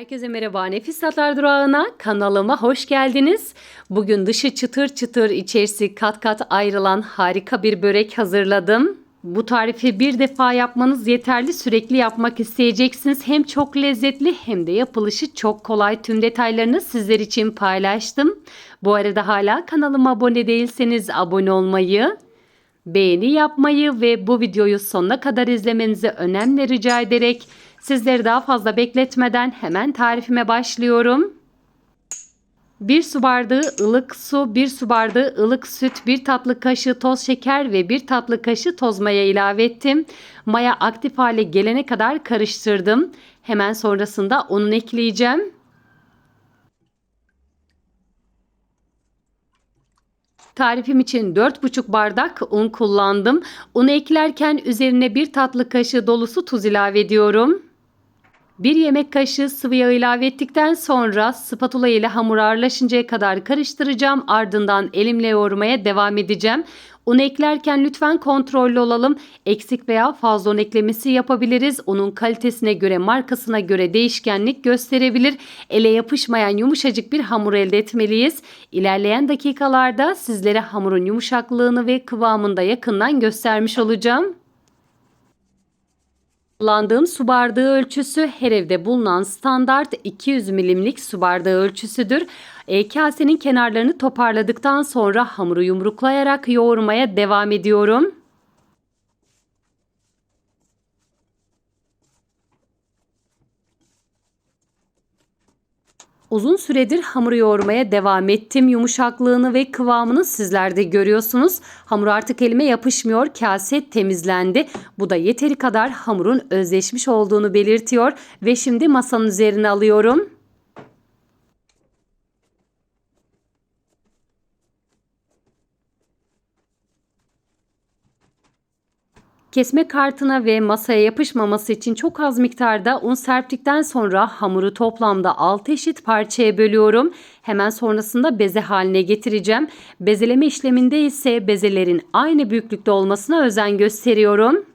Herkese merhaba Nefis Tatlar Durağı'na kanalıma hoş geldiniz. Bugün dışı çıtır çıtır içerisi kat kat ayrılan harika bir börek hazırladım. Bu tarifi bir defa yapmanız yeterli sürekli yapmak isteyeceksiniz. Hem çok lezzetli hem de yapılışı çok kolay. Tüm detaylarını sizler için paylaştım. Bu arada hala kanalıma abone değilseniz abone olmayı, beğeni yapmayı ve bu videoyu sonuna kadar izlemenizi önemli rica ederek sizleri daha fazla bekletmeden hemen tarifime başlıyorum. 1 su bardağı ılık su, 1 su bardağı ılık süt, 1 tatlı kaşığı toz şeker ve 1 tatlı kaşığı toz maya ilave ettim. Maya aktif hale gelene kadar karıştırdım. Hemen sonrasında unun ekleyeceğim. Tarifim için 4,5 bardak un kullandım. Unu eklerken üzerine 1 tatlı kaşığı dolusu tuz ilave ediyorum. 1 yemek kaşığı sıvı yağ ilave ettikten sonra spatula ile hamur ağırlaşıncaya kadar karıştıracağım. Ardından elimle yoğurmaya devam edeceğim. Un eklerken lütfen kontrollü olalım. Eksik veya fazla un eklemesi yapabiliriz. Unun kalitesine göre, markasına göre değişkenlik gösterebilir. Ele yapışmayan yumuşacık bir hamur elde etmeliyiz. İlerleyen dakikalarda sizlere hamurun yumuşaklığını ve kıvamını da yakından göstermiş olacağım. Kullandığım su bardağı ölçüsü her evde bulunan standart 200 milimlik su bardağı ölçüsüdür. E, kasenin kenarlarını toparladıktan sonra hamuru yumruklayarak yoğurmaya devam ediyorum. Uzun süredir hamuru yoğurmaya devam ettim. Yumuşaklığını ve kıvamını sizler de görüyorsunuz. Hamur artık elime yapışmıyor. Kase temizlendi. Bu da yeteri kadar hamurun özleşmiş olduğunu belirtiyor. Ve şimdi masanın üzerine alıyorum. Kesme kartına ve masaya yapışmaması için çok az miktarda un serptikten sonra hamuru toplamda 6 eşit parçaya bölüyorum. Hemen sonrasında beze haline getireceğim. Bezeleme işleminde ise bezelerin aynı büyüklükte olmasına özen gösteriyorum.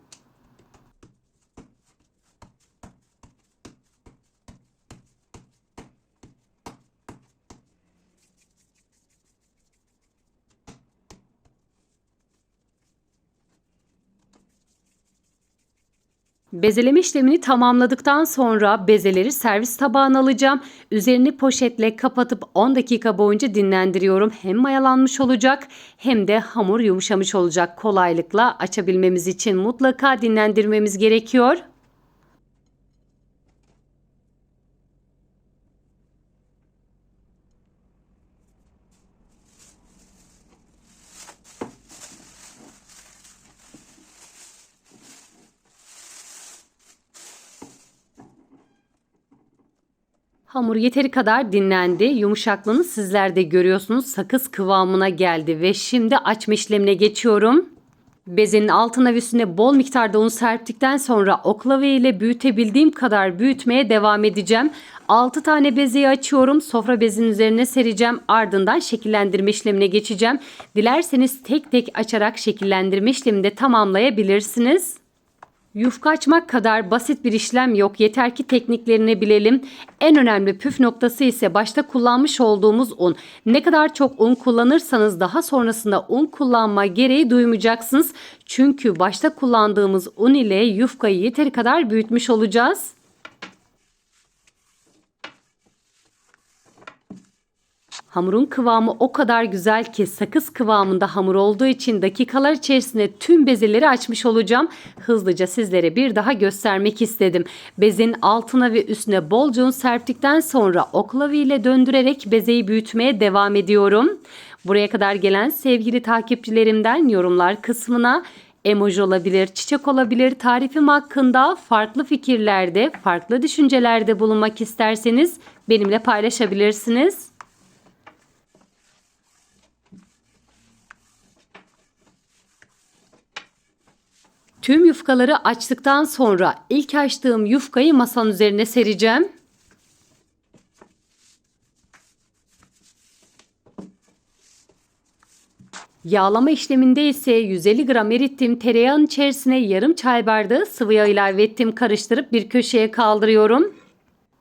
Bezeleme işlemini tamamladıktan sonra bezeleri servis tabağına alacağım. Üzerini poşetle kapatıp 10 dakika boyunca dinlendiriyorum. Hem mayalanmış olacak hem de hamur yumuşamış olacak. Kolaylıkla açabilmemiz için mutlaka dinlendirmemiz gerekiyor. Hamur yeteri kadar dinlendi. Yumuşaklığını sizler de görüyorsunuz. Sakız kıvamına geldi ve şimdi açma işlemine geçiyorum. Bezenin altına ve üstüne bol miktarda un serptikten sonra oklava ile büyütebildiğim kadar büyütmeye devam edeceğim. 6 tane bezeyi açıyorum. Sofra bezinin üzerine sereceğim. Ardından şekillendirme işlemine geçeceğim. Dilerseniz tek tek açarak şekillendirme işlemini de tamamlayabilirsiniz. Yufka açmak kadar basit bir işlem yok. Yeter ki tekniklerini bilelim. En önemli püf noktası ise başta kullanmış olduğumuz un. Ne kadar çok un kullanırsanız daha sonrasında un kullanma gereği duymayacaksınız. Çünkü başta kullandığımız un ile yufkayı yeteri kadar büyütmüş olacağız. Hamurun kıvamı o kadar güzel ki sakız kıvamında hamur olduğu için dakikalar içerisinde tüm bezeleri açmış olacağım. Hızlıca sizlere bir daha göstermek istedim. Bezin altına ve üstüne bolca un serptikten sonra oklava ile döndürerek bezeyi büyütmeye devam ediyorum. Buraya kadar gelen sevgili takipçilerimden yorumlar kısmına emoji olabilir, çiçek olabilir, tarifim hakkında farklı fikirlerde, farklı düşüncelerde bulunmak isterseniz benimle paylaşabilirsiniz. Tüm yufkaları açtıktan sonra ilk açtığım yufkayı masanın üzerine sereceğim. Yağlama işleminde ise 150 gram erittiğim tereyağın içerisine yarım çay bardağı sıvı yağ ilave ettim. Karıştırıp bir köşeye kaldırıyorum.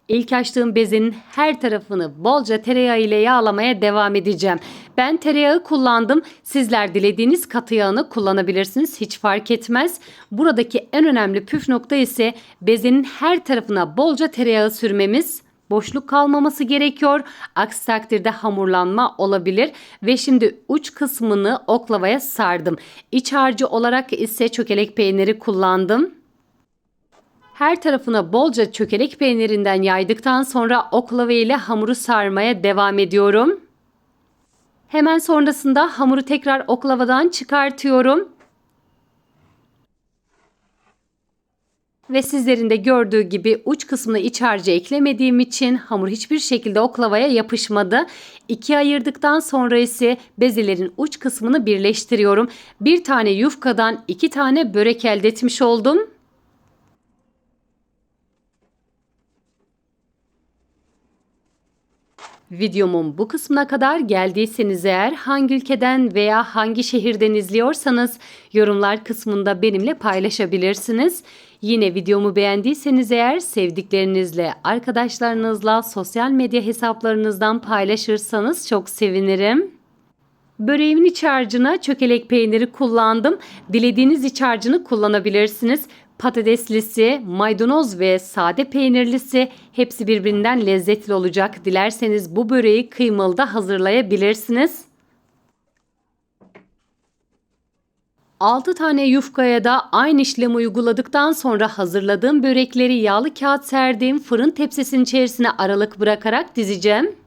İlk açtığım bezenin her tarafını bolca tereyağı ile yağlamaya devam edeceğim. Ben tereyağı kullandım. Sizler dilediğiniz katı yağını kullanabilirsiniz. Hiç fark etmez. Buradaki en önemli püf nokta ise bezenin her tarafına bolca tereyağı sürmemiz. Boşluk kalmaması gerekiyor. Aksi takdirde hamurlanma olabilir. Ve şimdi uç kısmını oklavaya sardım. İç harcı olarak ise çökelek peyniri kullandım. Her tarafına bolca çökelek peynirinden yaydıktan sonra oklava ile hamuru sarmaya devam ediyorum. Hemen sonrasında hamuru tekrar oklavadan çıkartıyorum. Ve sizlerin de gördüğü gibi uç kısmına iç harcı eklemediğim için hamur hiçbir şekilde oklavaya yapışmadı. İkiye ayırdıktan sonra ise bezelerin uç kısmını birleştiriyorum. Bir tane yufkadan iki tane börek elde etmiş oldum. Videomun bu kısmına kadar geldiyseniz eğer hangi ülkeden veya hangi şehirden izliyorsanız yorumlar kısmında benimle paylaşabilirsiniz. Yine videomu beğendiyseniz eğer sevdiklerinizle, arkadaşlarınızla, sosyal medya hesaplarınızdan paylaşırsanız çok sevinirim. Böreğimin iç harcına çökelek peyniri kullandım. Dilediğiniz iç harcını kullanabilirsiniz. Patateslisi, maydanoz ve sade peynirlisi hepsi birbirinden lezzetli olacak. Dilerseniz bu böreği kıymalı da hazırlayabilirsiniz. 6 tane yufkaya da aynı işlemi uyguladıktan sonra hazırladığım börekleri yağlı kağıt serdiğim fırın tepsisinin içerisine aralık bırakarak dizeceğim.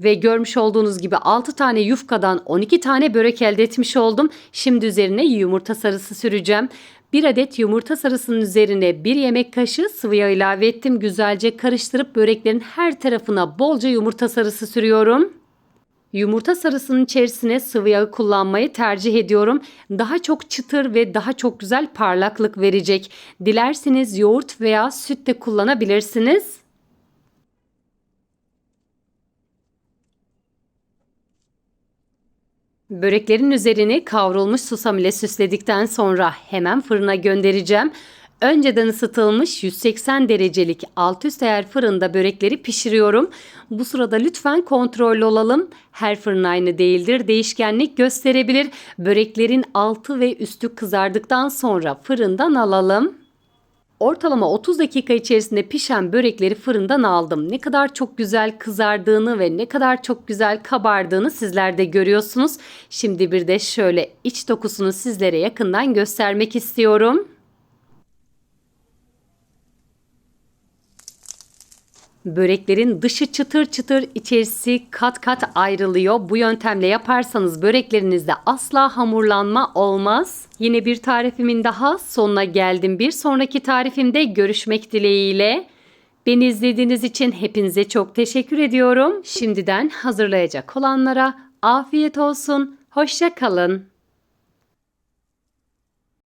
Ve görmüş olduğunuz gibi 6 tane yufkadan 12 tane börek elde etmiş oldum. Şimdi üzerine yumurta sarısı süreceğim. 1 adet yumurta sarısının üzerine 1 yemek kaşığı sıvı yağ ilave ettim. Güzelce karıştırıp böreklerin her tarafına bolca yumurta sarısı sürüyorum. Yumurta sarısının içerisine sıvı yağı kullanmayı tercih ediyorum. Daha çok çıtır ve daha çok güzel parlaklık verecek. Dilerseniz yoğurt veya süt de kullanabilirsiniz. Böreklerin üzerini kavrulmuş susam ile süsledikten sonra hemen fırına göndereceğim. Önceden ısıtılmış 180 derecelik alt üst ayar fırında börekleri pişiriyorum. Bu sırada lütfen kontrollü olalım. Her fırın aynı değildir. Değişkenlik gösterebilir. Böreklerin altı ve üstü kızardıktan sonra fırından alalım. Ortalama 30 dakika içerisinde pişen börekleri fırından aldım. Ne kadar çok güzel kızardığını ve ne kadar çok güzel kabardığını sizler de görüyorsunuz. Şimdi bir de şöyle iç dokusunu sizlere yakından göstermek istiyorum. Böreklerin dışı çıtır çıtır, içerisi kat kat ayrılıyor. Bu yöntemle yaparsanız böreklerinizde asla hamurlanma olmaz. Yine bir tarifimin daha sonuna geldim. Bir sonraki tarifimde görüşmek dileğiyle. Beni izlediğiniz için hepinize çok teşekkür ediyorum. Şimdiden hazırlayacak olanlara afiyet olsun. Hoşça kalın.